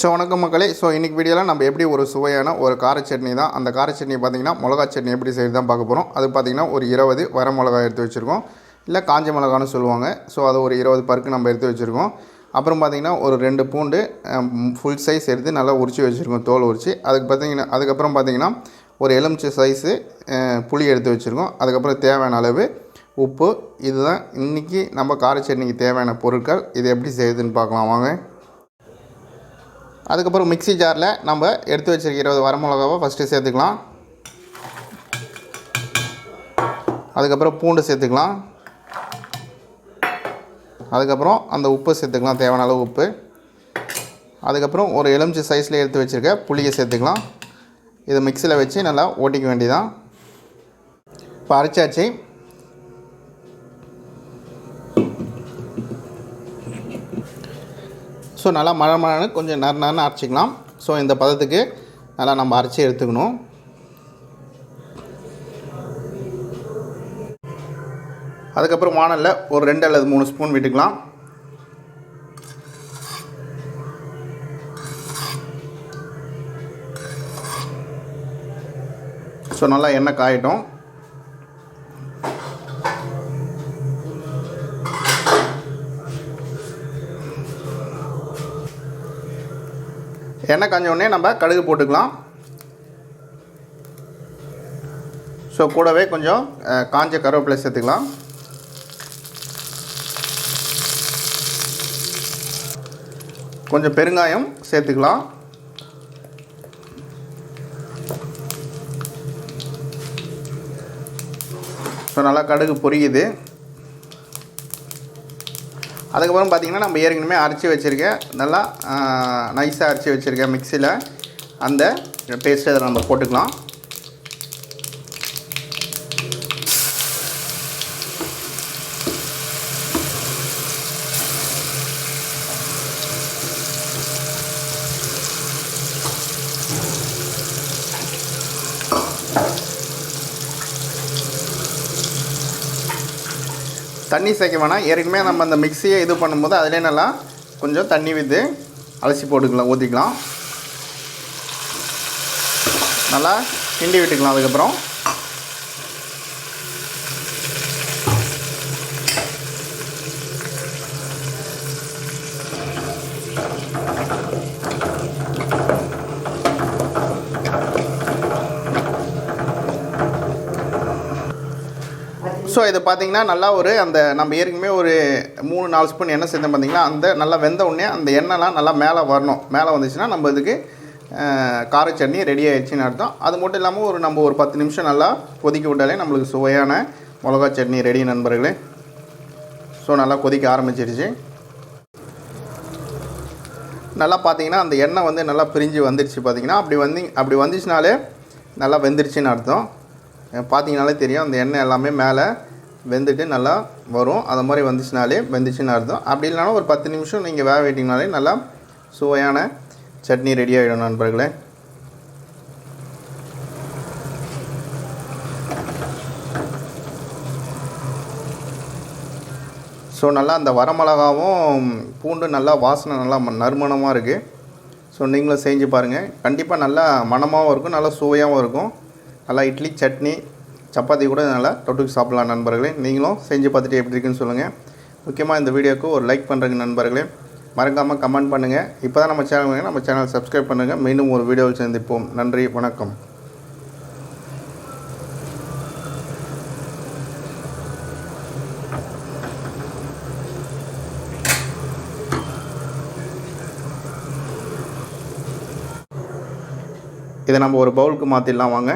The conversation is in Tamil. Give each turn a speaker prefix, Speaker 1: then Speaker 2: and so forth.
Speaker 1: ஸோ வணக்கம் மக்களே. ஸோ இன்றைக்கி வீடியோவில் நம்ம எப்படி ஒரு சுவையான ஒரு கார சட்னி தான் அந்த கார சட்னி பார்த்தீங்கன்னா மிளகா சட்னி எப்படி செய்து தான் பார்க்க போகிறோம் அது பார்த்திங்கன்னா ஒரு இருபது வர மிளகா எடுத்து வச்சுருக்கோம். இல்லை காஞ்ச மிளகான்னு சொல்லுவாங்க. ஸோ அதை ஒரு இருபது பருக்கு நம்ம எடுத்து வச்சுருக்கோம். அப்புறம் பார்த்திங்கன்னா ஒரு ரெண்டு பூண்டு ஃபுல் சைஸ் எடுத்து நல்லா உரித்து வச்சுருக்கோம் தோல் உரித்து அதுக்கு பார்த்திங்கன்னா அதுக்கப்புறம் பார்த்திங்கன்னா ஒரு எலுமிச்சை சைஸு புளி எடுத்து வச்சுருக்கோம். அதுக்கப்புறம் தேவையான அளவு உப்பு. இதுதான் இன்றைக்கி நம்ம கார சட்னிக்கு தேவையான பொருட்கள். இது எப்படி செய்யுதுன்னு பார்க்கலாம். வாங்க. அதுக்கப்புறம் மிக்சி ஜாரில் நம்ம எடுத்து வச்சுருக்கிற வரமிளகாவை ஃபஸ்ட்டு சேர்த்துக்கலாம். அதுக்கப்புறம் பூண்டு சேர்த்துக்கலாம். அதுக்கப்புறம் அந்த உப்பு சேர்த்துக்கலாம் தேவையான அளவு உப்பு. அதுக்கப்புறம் ஒரு எலுமிச்சை சைஸில் எடுத்து வச்சுருக்க புளியை சேர்த்துக்கலாம். இதை மிக்சியில் வச்சு நல்லா ஓட்டிக்க வேண்டியதான் இப்போ அரைச்சாச்சு. ஸோ நல்லா மழை மழைன்னு கொஞ்சம் நர நரன்னு அரைச்சிக்கலாம். ஸோ இந்த பதத்துக்கு நல்லா நம்ம அரைச்சி எடுத்துக்கணும். அதுக்கப்புறம் வானலில் ஒரு ரெண்டு அல்லது மூணு ஸ்பூன் விட்டுக்கலாம். ஸோ நல்லா எண்ணெய் காயட்டும். எண்ணெய் காஞ்ச உடனே நம்ம கடுகு போட்டுக்கலாம். ஸோ கூடவே கொஞ்சம் காஞ்ச கருவேப்பிலை சேர்த்துக்கலாம். கொஞ்சம் பெருங்காயம் சேர்த்துக்கலாம். ஸோ நல்லா கடுகு பொரியுது. அதுக்கப்புறம் பார்த்திங்கன்னா நம்ம ஏற்கனவே அரைச்சி வச்சுருக்கேன் நல்லா நைஸாக அரைச்சி வச்சுருக்கேன் மிக்சியில் அந்த பேஸ்ட்டை அதை நம்ம போட்டுக்கலாம். தண்ணி சேர்க்க வேணாம். ஏற்கனவே நம்ம அந்த மிக்சியை இது பண்ணும்போது அதிலே நல்லா கொஞ்சம் தண்ணி விற்று அலசி போட்டுக்கலாம் ஊற்றிக்கலாம் நல்லா கிண்டி விட்டுக்கலாம் அதுக்கப்புறம். ஸோ இது பார்த்தீங்கன்னா நல்லா ஒரு அந்த நம்ம ஏற்கனவே ஒரு மூணு நாலு ஸ்பூன் எண்ணெய் சேர்த்தோம் பார்த்தீங்கன்னா அந்த நல்லா வெந்த உடனே அந்த எண்ணெய்லாம் நல்லா மேலே வரணும். மேலே வந்துச்சுன்னா நம்ம இதுக்கு கார சட்னி ரெடி ஆயிடுச்சுன்னு அர்த்தம். அது மட்டும் இல்லாமல் ஒரு நம்ம ஒரு பத்து நிமிஷம் நல்லா கொதிக்க விட்டாலே நம்மளுக்கு சுவையான மிளகா சட்னி ரெடி நண்பர்களே. ஸோ நல்லா கொதிக்க ஆரம்பிச்சிருச்சு. நல்லா பார்த்தீங்கன்னா அந்த எண்ணெய் வந்து நல்லா பிரிஞ்சு வந்துருச்சு பார்த்தீங்கன்னா அப்படி வந்து அப்படி வந்துச்சுனாலே நல்லா வெந்துருச்சுன்னு அர்த்தம். பார்த்தீங்கனாலே தெரியும் அந்த எண்ணெய் எல்லாமே மேலே வெந்துட்டு நல்லா வரும். அது மாதிரி வந்துச்சுனாலே வெந்துச்சுன்னு அர்த்தம். அப்படி இல்லைனாலும் ஒரு பத்து நிமிஷம் நீங்கள் வேக விட்டிங்கனாலே நல்லா சுவையான சட்னி ரெடி ஆகிடும் நண்பர்களே. ஸோ நல்லா அந்த வரமிளகாவும் பூண்டு நல்லா வாசனை நல்லா ம- நறுமணமாக இருக்குது ஸோ நீங்களும் செஞ்சு பாருங்கள் கண்டிப்பாக நல்லா மணமாகவும் இருக்கும் நல்லா சுவையாகவும் இருக்கும். நல்லா இட்லி சட்னி சப்பாத்தி கூட நல்லா தொட்டுக்கு சாப்பிட்லாம் நண்பர்களே. நீங்களும் செஞ்சு பார்த்துட்டு எப்படி இருக்குன்னு சொல்லுங்கள் முக்கியமாக இந்த வீடியோவுக்கு ஒரு லைக் பண்ணுறங்க நண்பர்களே. மறக்காமல் கமெண்ட் பண்ணுங்கள் இப்போ தான் நம்ம சேனல் நம்ம சேனல் சப்ஸ்கிரைப் பண்ணுங்கள் மீண்டும் ஒரு வீடியோவில் சந்திப்போம். நன்றி வணக்கம். இதை நம்ம ஒரு பவுலுக்கு மாற்றிடலாம் வாங்க.